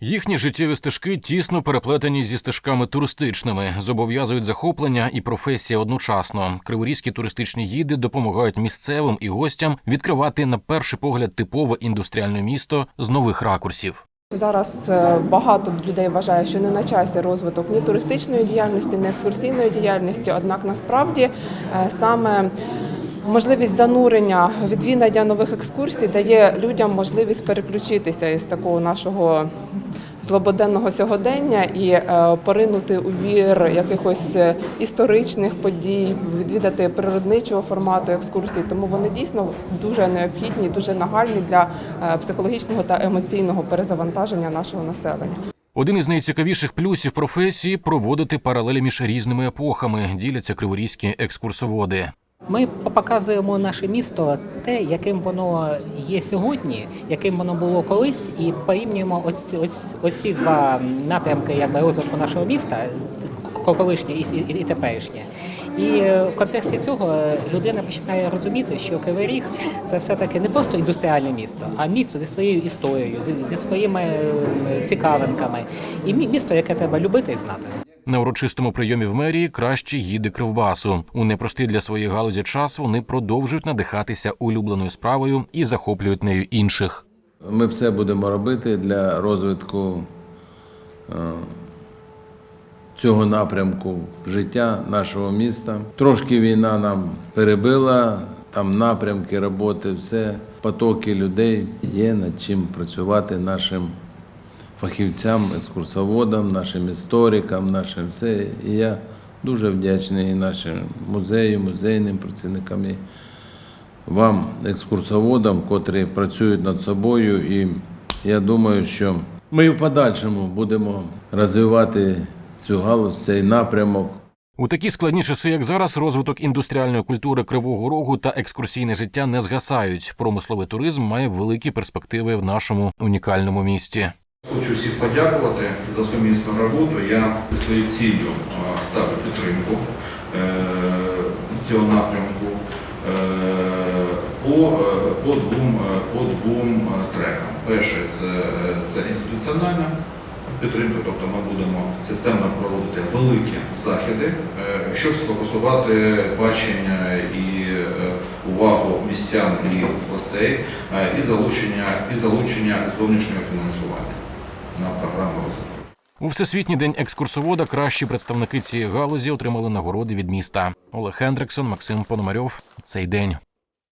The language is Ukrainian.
Їхні життєві стежки тісно переплетені зі стежками туристичними, зобов'язують захоплення і професія одночасно. Криворізькі туристичні гіди допомагають місцевим і гостям відкривати на перший погляд типове індустріальне місто з нових ракурсів. Зараз е, багато людей вважає, що не на часі розвиток ні туристичної діяльності, ні екскурсійної діяльності. Однак насправді е, саме можливість занурення, відвідання нових екскурсій дає людям можливість переключитися із такого нашого злободенного сьогодення і е, поринути у вір якихось е, історичних подій, відвідати природничого формату екскурсій. Тому вони дійсно дуже необхідні, дуже нагальні для е, психологічного та емоційного перезавантаження нашого населення. Один із найцікавіших плюсів професії проводити паралелі між різними епохами, діляться криворізькі екскурсоводи. Ми показуємо наше місто те, яким воно є сьогодні, яким воно було колись, і порівнюємо оці, оці, два напрямки якби, розвитку нашого міста, колишнє і, і, і теперішнє. І е, в контексті цього людина починає розуміти, що Кривий Ріг – це все-таки не просто індустріальне місто, а місто зі своєю історією, зі- своїми е, цікавинками, і місто, яке треба любити і знати. На урочистому прийомі в мерії кращі гіди кривбасу. У непростий для своєї галузі час вони продовжують надихатися улюбленою справою і захоплюють нею інших. Ми все будемо робити для розвитку е, цього напрямку життя нашого міста. Трошки війна нам перебила, там напрямки роботи, все, потоки людей. Є над чим працювати нашим фахівцям, екскурсоводам, нашим історикам, нашим все. І я дуже вдячний нашим музею, музейним працівникам. і вам, екскурсоводам, котрі працюють над собою, і я думаю, що ми в подальшому будемо розвивати цю галузь, цей напрямок. У такі складні часи, як зараз, розвиток індустріальної культури Кривого Рогу та екскурсійне життя не згасають. Промисловий туризм має великі перспективи в нашому унікальному місті. Хочу всіх подякувати за сумісну роботу. Я своєю ціллю ставлю підтримку е, цього напрямку е, по, е, по, двом, по двом трекам. Перше це, це інституціональна підтримка, тобто ми будемо системно проводити великі заходи, щоб сфокусувати бачення і увагу містян і е, і залучення, і залучення зовнішнього фінансування на програму розвитку. У всесвітній день екскурсовода кращі представники цієї галузі отримали нагороди від міста. Олег Хендриксон, Максим Пономарьов. Цей день.